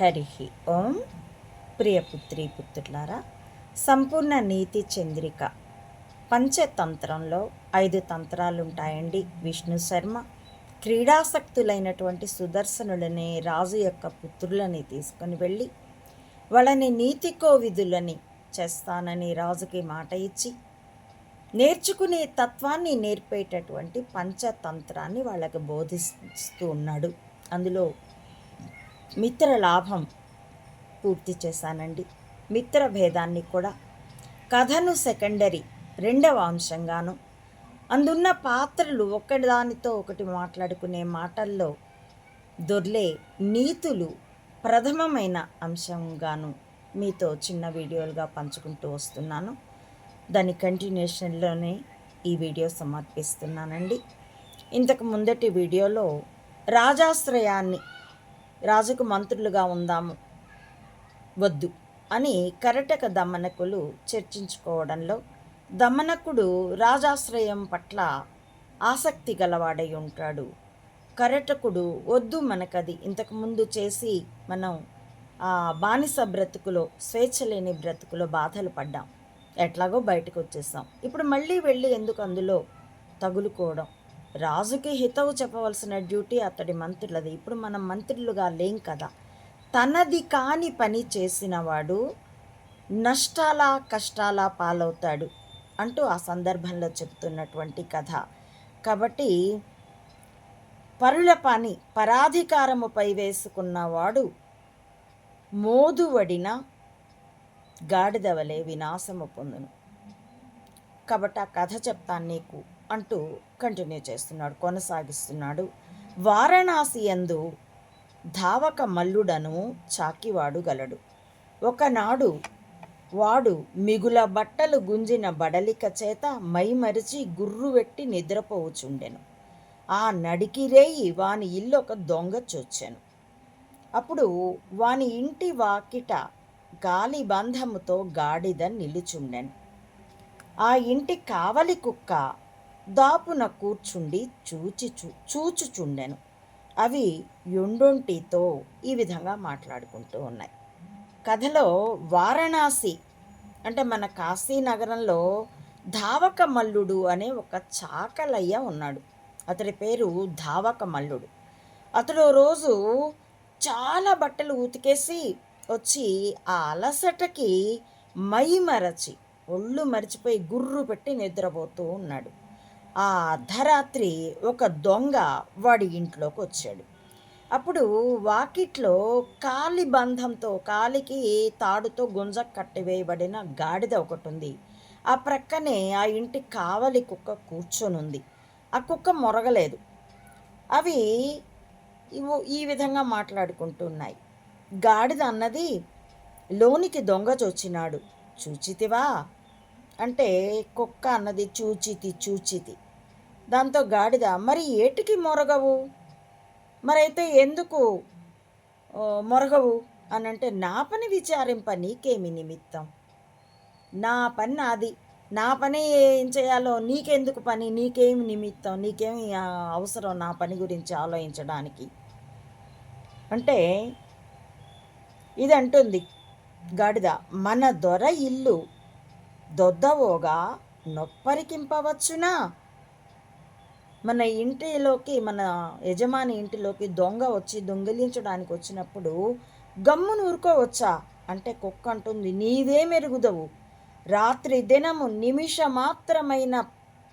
హరి ఓం. ప్రియపుత్రి పుత్రులారా సంపూర్ణ నీతి చంద్రిక పంచతంత్రంలో ఐదు తంత్రాలు ఉంటాయండి విష్ణు శర్మ క్రీడాసక్తులైనటువంటి సుదర్శనులని రాజు యొక్క పుత్రులని తీసుకొని వెళ్ళి వాళ్ళని నీతికో విధులని చేస్తానని రాజుకి మాట ఇచ్చి నేర్చుకునే తత్వాన్ని నేర్పేటటువంటి పంచతంత్రాన్ని వాళ్ళకి బోధిస్తూ ఉన్నాడు. అందులో మిత్ర లాభం పూర్తి చేశానండి. మిత్ర భేదాన్ని కూడా. కథను సెకండరీ రెండవ అంశంగాను. అందున్న పాత్రలు ఒకదానితో ఒకటి మాట్లాడుకునే మాటల్లో దొర్లే నీతులు ప్రథమమైన అంశంగాను మీతో చిన్న వీడియోలుగా పంచుకుంటూ వస్తున్నాను. దాని కంటిన్యూషన్లోనే ఈ వీడియో సమర్పిస్తున్నానండి. ఇంతకు ముందటి వీడియోలో రాజాశ్రయాన్ని రాజుకు మంత్రులుగా ఉందాము. వద్దు అని కరటక దమనకులు చర్చించుకోవడంలో దమనకుడు రాజాశ్రయం పట్ల ఆసక్తి గలవాడై ఉంటాడు. కరటకుడు వద్దు మనకది ఇంతకుముందు చేసి మనం ఆ బానిస బ్రతుకులో స్వేచ్ఛ లేని బ్రతుకులో బాధలు పడ్డాం. ఎట్లాగో బయటకు వచ్చేసాం. ఇప్పుడు మళ్ళీ వెళ్ళి ఎందుకు అందులో తగులుకోవడం? రాజుకి హితవు చెప్పవలసిన డ్యూటీ అతడి మంత్రులది. ఇప్పుడు మనం మంత్రులుగా లేం కదా. తనది కాని పని చేసినవాడు నష్టాల కష్టాల పాలవుతాడు అంటూ ఆ సందర్భంలో చెప్తున్నటువంటి కథ. కాబట్టి పరుల పని పరాధికారముపై వేసుకున్నవాడు మోదువడిన గాడిదవలే వినాశము పొందును. కాబట్టి ఆ కథ చెప్తాను నీకు. అంటూ కంటిన్యూ చేస్తున్నాడు కొనసాగిస్తున్నాడు. వారణాసి ఎందు ధావక మల్లుడను చాకివాడు గలడు. ఒకనాడు వాడు మిగుల బట్టలు గుంజిన బడలిక చేత మైమరిచి గుర్రువెట్టి నిద్రపోవుచుండెను. ఆ నడికిరేయి వాని ఇల్లు ఒక దొంగ చొచ్చెను. అప్పుడు వాని ఇంటి వాకిట గాలి బంధముతో గాడిద నిలుచుండెను. ఆ ఇంటి కావలి కుక్క దాపున కూర్చుండి చూచి చూ చూచుచుండెను. అవి యొండొంటితో ఈ విధంగా మాట్లాడుకుంటూ ఉన్నాయి. కథలో వారణాసి అంటే మన కాశీ నగరంలో ధావక మల్లుడు అనే ఒక చాకలయ్య ఉన్నాడు. అతడి పేరు ధావక మల్లుడు అతడు రోజు చాలా బట్టలు ఉతికేసి వచ్చి ఆ అలసటకి మై మరచి ఒళ్ళు మరిచిపోయి గుర్రు పెట్టి నిద్రపోతూ ఉన్నాడు. ఆ అర్ధరాత్రి ఒక దొంగ వాడి ఇంట్లోకి వచ్చాడు. అప్పుడు వాకిట్లో కాలి బంధంతో కాలికి తాడుతో గుంజ కట్టివేయబడిన గాడిద ఒకటి ఉంది ఆ ప్రక్కనే ఆ ఇంటి కావలి కుక్క కూర్చొనుంది. ఆ కుక్క మొరగలేదు. అవి ఈ విధంగా మాట్లాడుకుంటున్నాయి. గాడిద అన్నది లోనికి దొంగ చొచ్చినాడు. చూచితివా? అంటే కుక్క అన్నది చూచితి చూచితి. దాంతో గాడిద మరి ఏటికి మొరగవు? మరైతే ఎందుకు మొరగవు? అని అంటే నా పని విచారింప నీకేమి నిమిత్తం? నా పని నాది. నా పని ఏం చేయాలో నీకెందుకు పని? నీకేమి నిమిత్తం? నీకేమి అవసరం నా పని గురించి ఆలోచించడానికి? అంటే ఇది అంటుంది గాడిద మన దొర ఇల్లు దొద్దవోగా నొప్పరికింపవచ్చునా? మన ఇంటిలోకి మన యజమాని ఇంటిలోకి దొంగ వచ్చి దొంగిలించడానికి వచ్చినప్పుడు గమ్మును ఊరుకోవచ్చా అంటే కుక్క అంటుంది నీవే మెరుగుదవు. రాత్రి దినము నిమిష మాత్రమైన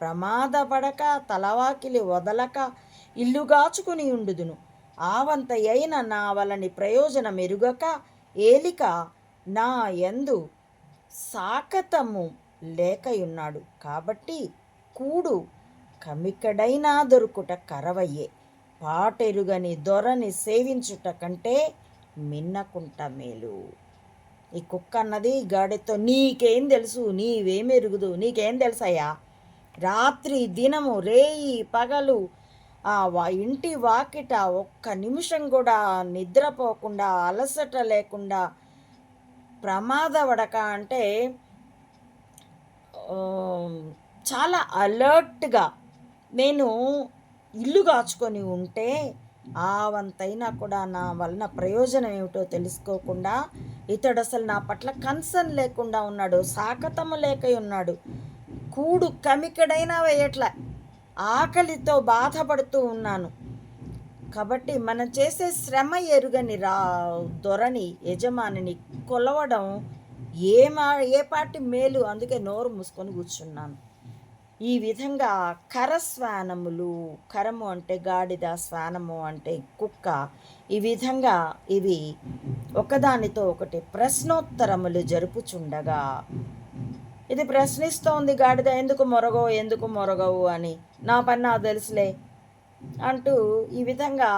ప్రమాదపడక తలవాకిలి వదలక ఇల్లుగాచుకుని ఉండుదును. ఆవంత అయిన నా వలని ప్రయోజనం ఎరుగక ఏలిక నా యందు సాకతము లేకయున్నాడు. కాబట్టి కూడు కమికడైనా దొరుకుట కరవయ్యే పాటెరుగని దొరని సేవించుట కంటే మిన్నకుంట మేలు. ఈ కుక్క అన్నది గాడితో నీకేం తెలుసు? నీవేమెరుగుదు నీకేం తెలుసయ్యా? రాత్రి దినము రేయి పగలు ఆ వా ఇంటి వాకిట ఒక్క నిమిషం కూడా నిద్రపోకుండా అలసట లేకుండా ప్రమాదపడక అంటే చాలా అలర్ట్గా నేను ఇల్లు కాచుకొని ఉంటే ఆ వంతైనా కూడా నా వలన ప్రయోజనం ఏమిటో తెలుసుకోకుండా ఇతడు అసలు నా పట్ల కన్సర్న్ లేకుండా ఉన్నాడు సాకతము లేక ఉన్నాడు. కూడు కమికడైనా వేయట్లే. ఆకలితో బాధపడుతూ ఉన్నాను. కాబట్టి మనం చేసే శ్రమ ఎరుగని రా దొరని యజమానిని కొలవడం ఏ మా ఏ పాటి మేలు? అందుకే నోరు మూసుకొని కూర్చున్నాను. ఈ విధంగా కరస్వానములు కరము అంటే గాడిద స్వానము అంటే కుక్క ఈ విధంగా ఇవి ఒకదానితో ఒకటి ప్రశ్నోత్తరములు జరుపుచుండగా ఇది ప్రశ్నిస్తోంది గాడిద ఎందుకు మొరగవు ఎందుకు మొరగవు అని. నా పని నాకు తెలుసులే. అంటూ ఈ విధంగా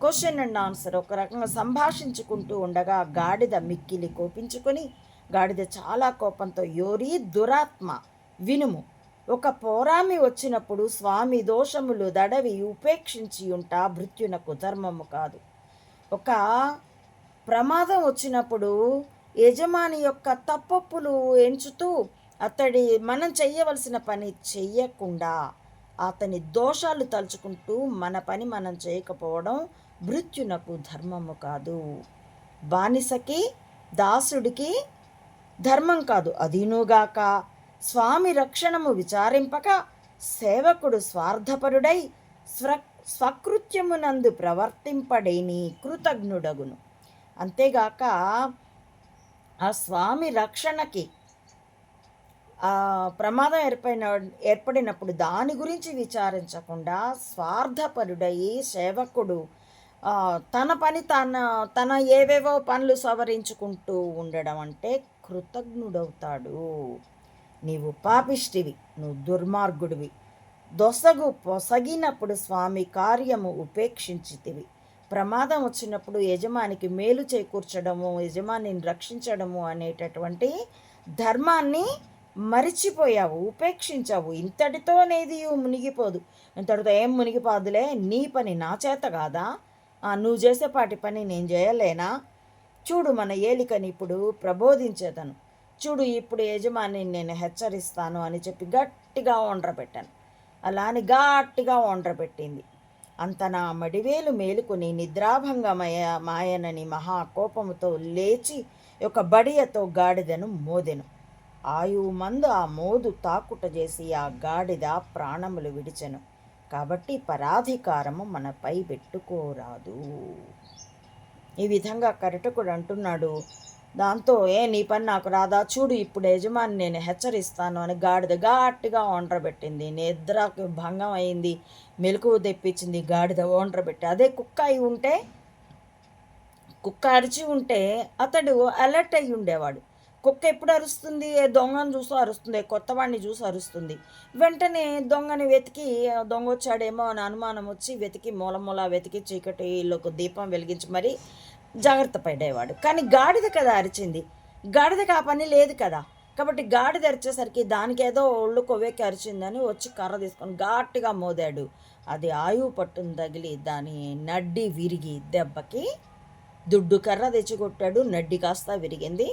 క్వశ్చన్ అండ్ ఆన్సర్ ఒక రకంగా సంభాషించుకుంటూ ఉండగా గాడిద మిక్కిలి కోపించుకొని గాడిద చాలా కోపంతో యోరి దురాత్మ వినుము. ఒక పోరామి వచ్చినప్పుడు స్వామి దోషములు దడవి ఉపేక్షించి ఉంటా మృత్యునకు ధర్మము కాదు. ఒక ప్రమాదం వచ్చినప్పుడు యజమాని యొక్క తప్పప్పులు ఎంచుతూ అతడి మనం చేయవలసిన పని చెయ్యకుండా అతని దోషాలు తలుచుకుంటూ మన పని మనం చేయకపోవడం మృత్యునకు ధర్మము కాదు. బానిసకి దాసుడికి ధర్మం కాదు. అదీనుగాక స్వామి రక్షణము విచారింపక సేవకుడు స్వార్థపరుడై స్వ స్వకృత్యమునందు ప్రవర్తింపడేని కృతజ్ఞుడగును. అంతేగాక ఆ స్వామి రక్షణకి ప్రమాదం ఏర్పడిన ఏర్పడినప్పుడు దాని గురించి విచారించకుండా స్వార్థపరుడయి సేవకుడు తన పని తన తన ఏవేవో పనులు సవరించుకుంటూ ఉండడం అంటే కృతజ్ఞుడవుతాడు. నీవు పాపిష్టివి నువ్వు దుర్మార్గుడివి. దొసగు పొసగినప్పుడు స్వామి కార్యము ఉపేక్షించితివి. ప్రమాదం వచ్చినప్పుడు యజమానికి మేలు చేకూర్చడము యజమానిని రక్షించడము అనేటటువంటి ధర్మాన్ని మరిచిపోయావు ఉపేక్షించావు. ఇంతటితో నేది మునిగిపోదు. ఇంతటితో ఏం మునిగిపోదులే? నీ పని నా చేత కాదా? ఆ, నువ్వు చేసేపాటి పని నేను చేయలేనా? చూడు మన ఏలికని ఇప్పుడు ప్రబోధించేదను చూడు ఇప్పుడు యజమాని నేను హెచ్చరిస్తాను అని చెప్పి గట్టిగా పెట్టాను. అలా అని గట్టిగా పెట్టింది. అంత నా మడివేలు మేలుకుని నిద్రాభంగమయ మాయనని మహాకోపముతో లేచి ఒక బడియతో గాడిదను మోదెను. ఆయువు మందు ఆ మోదు తాకుట చేసి ఆ గాడిద ప్రాణములు విడిచెను. కాబట్టి పరాధికారము మనపై పెట్టుకోరాదు. ఈ విధంగా కరటకుడు అంటున్నాడు దాంతో ఏ నీ పని నాకు రాదా? చూడు ఇప్పుడు యజమాని నేను హెచ్చరిస్తాను అని గాడిద గట్టిగా పెట్టింది నిద్రకు భంగం అయింది మెలకువ తెప్పించింది గాడిద పెట్టి అదే కుక్క అయి ఉంటే కుక్క అరిచి ఉంటే అతడు అలర్ట్ అయి ఉండేవాడు. కుక్క ఎప్పుడు అరుస్తుంది? దొంగను చూసి అరుస్తుంది. కొత్త వాడిని చూసి అరుస్తుంది. వెంటనే దొంగని వెతికి దొంగ వచ్చాడేమో అని అనుమానం వచ్చి వెతికి మూల మూల వెతికి చీకటిలోకి దీపం వెలిగించి మరి జాగ్రత్త పడేవాడు. కానీ గాడిద కదా అరిచింది. గాడిదకి ఆ పని లేదు కదా. కాబట్టి గాడిద అరిచేసరికి దానికి ఏదో ఒళ్ళు కొవ్వెక్కి అరిచిందని వచ్చి కర్ర తీసుకొని ఘాటుగా మోదాడు. అది ఆయువు పట్టును తగిలి దాని నడ్డి విరిగి దెబ్బకి దుడ్డు కర్ర తెచ్చి కొట్టాడు. నడ్డి కాస్త విరిగింది.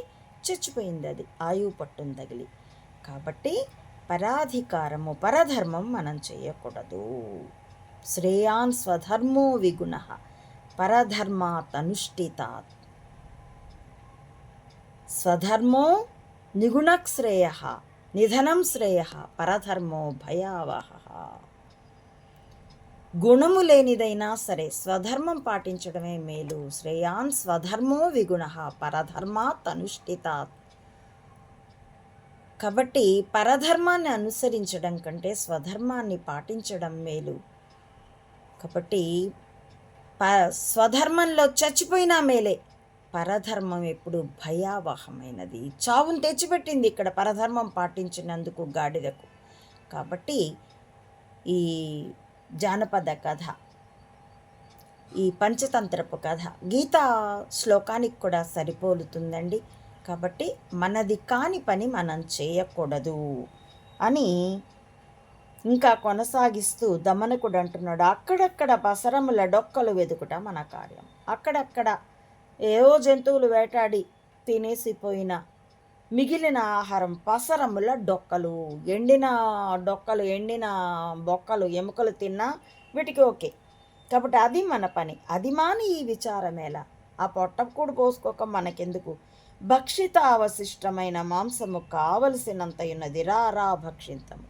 చచ్చిపోయింది అది. ఆయువు పట్టును తగిలి. కాబట్టి పరాధికారము పరధర్మం మనం చేయకూడదు. శ్రేయాన్ స్వధర్మో విగుణ పరధర్మాత్ స్వధర్మో నిగుణశ్రేయ నిధనం శ్రేయ పరధర్మో భయావహ. గుణము లేనిదైనా సరే స్వధర్మం పాటించడమే మేలు. శ్రేయాన్ స్వధర్మో విగుణ పరధర్మాత్ అనుష్ఠితాత్ కాబట్టి పరధర్మాన్ని అనుసరించడం కంటే స్వధర్మాన్ని పాటించడం మేలు. కాబట్టి ప స్వధర్మంలో చచ్చిపోయినా మేలే. పరధర్మం ఎప్పుడు భయావహమైనది. చావును తెచ్చిపెట్టింది ఇక్కడ పరధర్మం పాటించినందుకు గాడిదకు. కాబట్టి ఈ జానపద కథ. ఈ పంచతంత్రపు కథ. గీతా శ్లోకానికి కూడా సరిపోలుతుందండి. కాబట్టి మనది కాని పని మనం చేయకూడదు అని ఇంకా కొనసాగిస్తూ దమనకుడు అంటున్నాడు. అక్కడక్కడ పసరముల డొక్కలు వెదుకుట మన కార్యం. అక్కడక్కడ ఏవో జంతువులు వేటాడి తినేసిపోయిన మిగిలిన ఆహారం పసరముల డొక్కలు ఎండిన డొక్కలు ఎండిన బొక్కలు ఎముకలు తిన్నా వీటికి ఓకే. కాబట్టి అది మన పని. అది మాని ఈ విచారమేలా ఆ పొట్టకూడు పోసుకోక మనకెందుకు? భక్షిత అవశిష్టమైన మాంసము కావలసినంత ఉన్నది రా రా భక్షింతము.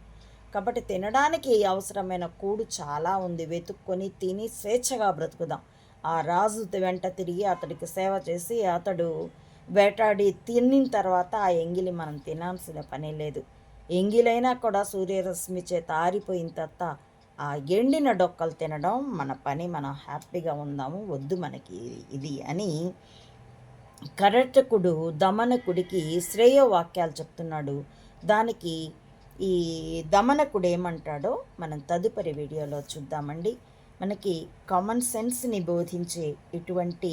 కాబట్టి తినడానికి అవసరమైన కూడు చాలా ఉంది. వెతుక్కొని తిని స్వేచ్ఛగా బ్రతుకుదాం. ఆ రాజు వెంట తిరిగి అతడికి సేవ చేసి అతడు వేటాడి తినిన తర్వాత ఆ ఎంగిలి మనం తినాల్సిన పని లేదు. ఎంగిలైనా కూడా సూర్యరశ్మి చేత ఆరిపోయిన తర్వాత ఆ ఎండిన డొక్కలు తినడం మన పని మనం హ్యాపీగా ఉందాము వద్దు మనకి ఇది అని కరటకుడు దమనకుడికి శ్రేయ వాక్యాలు చెప్తున్నాడు. దానికి ఈ దమనకుడు ఏమంటాడో మనం తదుపరి వీడియోలో చూద్దామండి. మనకి కామన్ సెన్స్ని బోధించే ఇటువంటి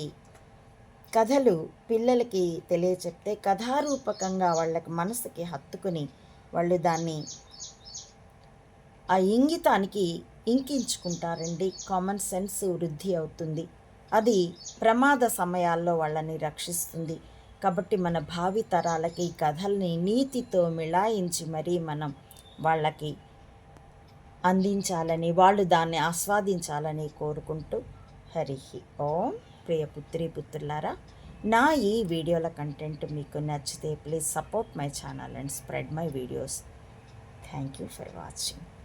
కథలు పిల్లలకి తెలియచెప్తే కథారూపకంగా వాళ్ళకి మనసుకి హత్తుకుని వాళ్ళు దాన్ని ఆ ఇంగితానికి ఇంకించుకుంటారండి. కామన్ సెన్స్ వృద్ధి అవుతుంది. అది ప్రమాద సమయాల్లో వాళ్ళని రక్షిస్తుంది. కాబట్టి మన భావి తరాలకి ఈ కథల్ని నీతితో మిళాయించి మరీ మనం వాళ్ళకి అందించాలని వాళ్ళు దాన్ని ఆస్వాదించాలని కోరుకుంటూ హరి ఓం. ప్రియ పుత్రి పుత్రులారా నా ఈ వీడియోల కంటెంట్ మీకు నచ్చితే please support my channel and spread my videos thank you for watching